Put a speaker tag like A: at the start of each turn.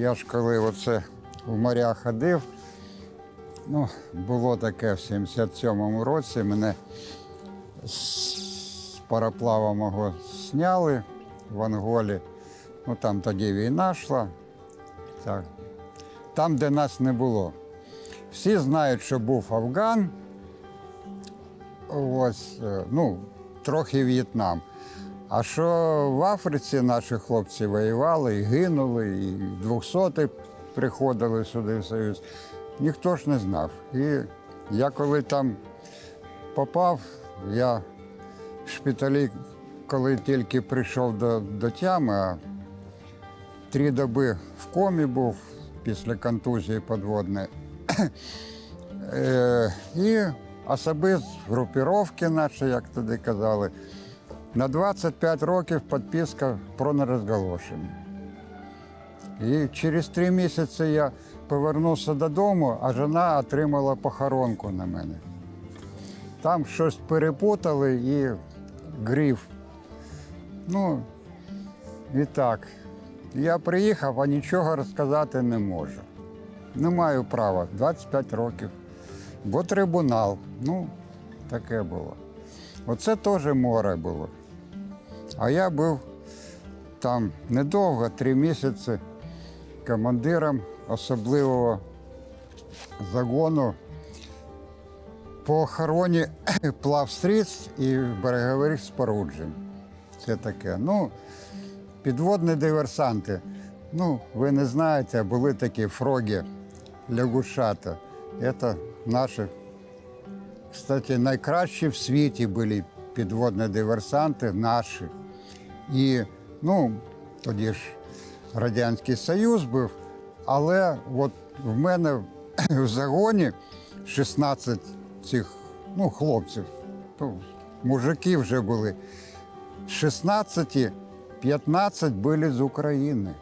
A: Я ж коли оце в моря ходив, ну, було таке в 77-му році, мене з пароплава мого зняли в Анголі. Ну там тоді війна йшла. Так. Там, де нас не було. Всі знають, що був Афган, ось, е, ну, трохи В'єтнам. А що в Африці наші хлопці воювали і гинули, і двохсоти приходили сюди в Союз, ніхто ж не знав. І я коли там попав, я в шпиталі, коли тільки прийшов до, до тями, три доби в комі був після контузії підводної. Е, І особи з групіровки наші, як тоді казали, на 25 років підписка про нерозголошення. І через три місяці я повернувся додому, а жена отримала похоронку на мене. Там щось перепутали і гриф. Ну, і так. Я приїхав, а нічого розказати не можу. Не маю права, 25 років. Бо трибунал. Ну, таке було. Оце теж море було. А я був там недовго, три місяці, командиром особливого загону по охороні плавстріць і берегових споруджень. Це таке. Ну, підводні диверсанти. Ну, ви не знаєте, були такі фроги, лягушата. Це наші, кстати, найкращі в світі були підводні диверсанти наші. І ну, тоді ж Радянський Союз був, але от в мене в загоні 16 цих ну, хлопців, мужики вже були. 16, 15 були з України.